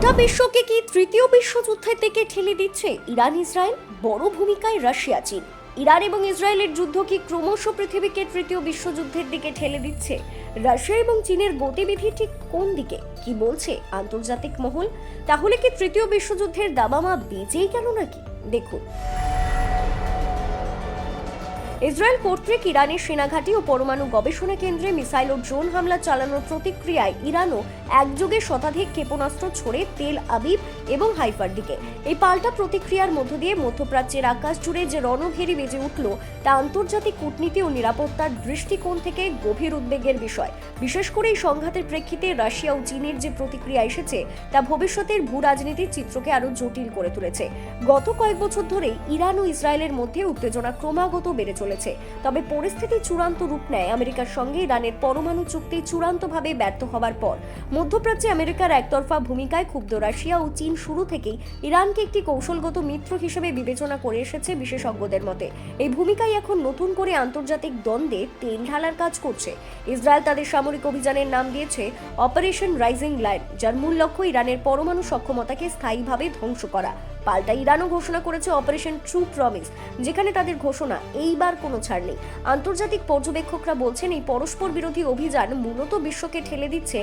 গোটা বিশ্বকে কি তৃতীয় বিশ্বযুদ্ধের দিকে ঠেলে দিচ্ছে ইরান, ইসরায়েল? বড় ভূমিকায় রাশিয়া, চীন। ইরান এবং ইসরায়েলের যুদ্ধ কি ক্রমশ পৃথিবীকে তৃতীয় বিশ্বযুদ্ধের দিকে ঠেলে দিচ্ছে? রাশিয়া এবং চীনের গতিবিধি ঠিক কোন দিকে? কি বলছে আন্তর্জাতিক মহল? তাহলে কি তৃতীয় বিশ্বযুদ্ধের দাবামা বেজেই কেন নাকি? দেখুন। ইসরায়েল কর্তৃক ইরানের সেনাঘাঁটি ও পরমাণু গবেষণা কেন্দ্রে মিসাইল ও ড্রোন হামলা চালানোর প্রতিক্রিয়ায় ইরানও একযোগে শতাধিক ক্ষেপণাস্ত্র ছড়ে তেল আবিব এবং হাইফার দিকে। এই পাল্টা প্রতিক্রিয়ার মধ্য দিয়ে মধ্যপ্রাচ্যের আকাশ জুড়ে যে রণভেরি বেজে উঠল, তা আন্তর্জাতিক কূটনীতি ও নিরাপত্তার দৃষ্টিকোণ থেকে গভীর উদ্বেগের বিষয়। বিশেষ করে এই সংঘাতের প্রেক্ষিতে রাশিয়া ও চীনের যে প্রতিক্রিয়া এসেছে, তা ভবিষ্যতের ভূ রাজনীতির চিত্রকে আরও জটিল করে তুলেছে। গত কয়েক বছর ধরেই ইরান ও ইসরায়েলের মধ্যে উত্তেজনা ক্রমাগত বেড়ে চলেছে। তবে পরিস্থিতি চূড়ান্ত রূপ নেয় আমেরিকার সঙ্গে ইরানের পরমাণু চুক্তি চূড়ান্তভাবে ব্যর্থ হওয়ার পর। মধ্যপ্রাচ্যে আমেরিকার একতরফা ভূমিকায় ক্ষুব্ধ রাশিয়া ও চীন শুরু থেকেই ইরানকে একটি কৌশলগত মিত্র হিসেবে বিবেচনা করে এসেছে বিশেষজ্ঞদের মতে। এই ভূমিকায় এখন নতুন করে আন্তর্জাতিক দ্বন্দ্বে তেল ঢালার কাজ করছে। ইসরায়েল তাদের সামরিক অভিযানের নাম দিয়েছে অপারেশন রাইজিং লাইন, যার মূল লক্ষ্য ইরানের পরমাণু সক্ষমতাকে স্থায়ীভাবে ধ্বংস করা। পাল্টা ইরানও ঘোষণা করেছে অপারেশন ট্রু প্রমিস, যেখানে তাদের ঘোষণা এইবার কোনো ছাড় নেই। আন্তর্জাতিক পর্যবেক্ষকরা বলছেন, এই পরস্পর বিরোধী অভিযান মূলত বিশ্বকে ঠেলে দিচ্ছে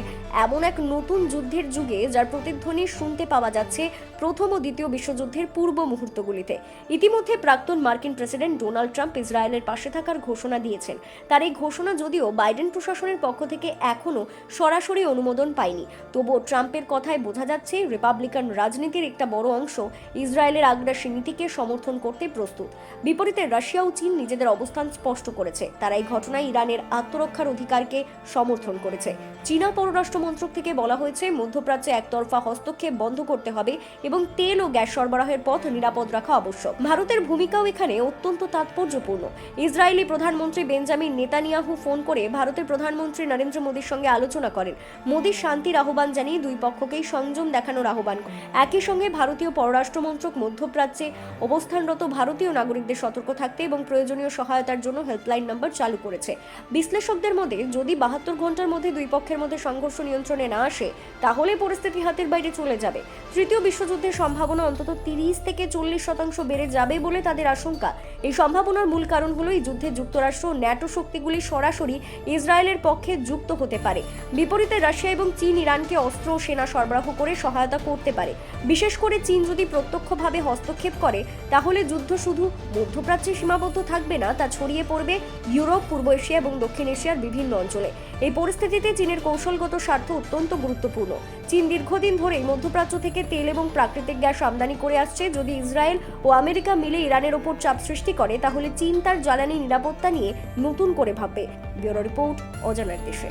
এমন এক নতুন যুদ্ধের যুগে, যার প্রতিধ্বনি শুনতে পাওয়া যাচ্ছে প্রথম ও দ্বিতীয় বিশ্বযুদ্ধের পূর্ব মুহূর্তগুলিতে। ইতিমধ্যে প্রাক্তন মার্কিন প্রেসিডেন্ট ডোনাল্ড ট্রাম্প ইসরায়েলের পাশে থাকার ঘোষণা দিয়েছেন। তার এই ঘোষণা যদিও বাইডেন প্রশাসনের পক্ষ থেকে এখনও সরাসরি অনুমোদন পায়নি। তবুও ট্রাম্পের কথায় বোঝা যাচ্ছে, রিপাবলিকান রাজনীতির একটা বড় অংশ ইসরায়েলের আগ্রাসী নীতিকে সমর্থন করতে প্রস্তুত। বিপরীতে রাশিয়া ও চীন নিজেদের অবস্থান স্পষ্ট করেছে। তারা এই ঘটনায় ইরানের আত্মরক্ষার অধিকারকে সমর্থন করেছে। চীনা পররাষ্ট্র মন্ত্রক থেকে বলা হয়েছে, মধ্যপ্রাচ্যে একতরফা হস্তক্ষেপ বন্ধ করতে হবে এবং তেল ও গ্যাস সরবরাহের পথ নিরাপদ রাখা আবশ্যক। ভারতের ভূমিকাও এখানে অত্যন্ত তাৎপর্যপূর্ণ। ইসরায়েলি প্রধানমন্ত্রী বেঞ্জামিন নেতানিয়াহু ফোন করে ভারতের প্রধানমন্ত্রী নরেন্দ্র মোদীর সঙ্গে আলোচনা করেন। মোদী শান্তির আহ্বান জানিয়ে দুই পক্ষকেই সংযম দেখানোর আহ্বান। একই সঙ্গে ভারতীয় পররাষ্ট্র মন্ত্রক মধ্যপ্রাচ্যে অবস্থানরত ভারতীয় নাগরিকদের সতর্ক থাকতে এবং প্রয়োজনীয় সহায়তার জন্য হেল্পলাইন নম্বর চালু করেছে। বিশ্লেষকদের মতে, যদি বাহাত্তর ঘণ্টার মধ্যে দুই পক্ষের মধ্যে সংঘর্ষ নিয়ন্ত্রণে না আসে, তাহলে পরিস্থিতি হাতের বাইরে চলে যাবে। তৃতীয় বিশ্বযুদ্ধের সম্ভাবনা অন্তত তিরিশ থেকে চল্লিশ শতাংশ বেড়ে যাবে বলে তাদের আশঙ্কা। এই সম্ভাবনার মূল কারণ হলো এই যুদ্ধে যুক্তরাষ্ট্র ন্যাটো শক্তিগুলি সরাসরি ইসরায়েলের পক্ষে যুক্ত হতে পারে। বিপরীতে রাশিয়া এবং চীন ইরানকে অস্ত্র ও সেনা সরবরাহ করে সহায়তা করতে পারে। বিশেষ করে চীন যদি প্রত্যক্ষভাবে হস্তক্ষেপ করে, তাহলে যুদ্ধ শুধু মধ্যপ্রাচ্যে সীমাবদ্ধ থাকবে না, তা ছড়িয়ে পড়বে ইউরোপ, পূর্ব এশিয়া এবং দক্ষিণ এশিয়ার বিভিন্ন অঞ্চলে। এই পরিস্থিতিতে চীনের কৌশলগত স্বার্থ অত্যন্ত গুরুত্বপূর্ণ। চীন দীর্ঘদিন ধরেই মধ্যপ্রাচ্য থেকে তেল এবং প্রাকৃতিক গ্যাস আমদানি করে আসছে। যদি ইসরায়েল ও আমেরিকা মিলে ইরানের ওপর চাপ সৃষ্টি করে, তাহলে চীন তার জ্বালানি নিরাপত্তা নিয়ে নতুন করে ভাববে। ব্যুরো রিপোর্ট অজানার দেশে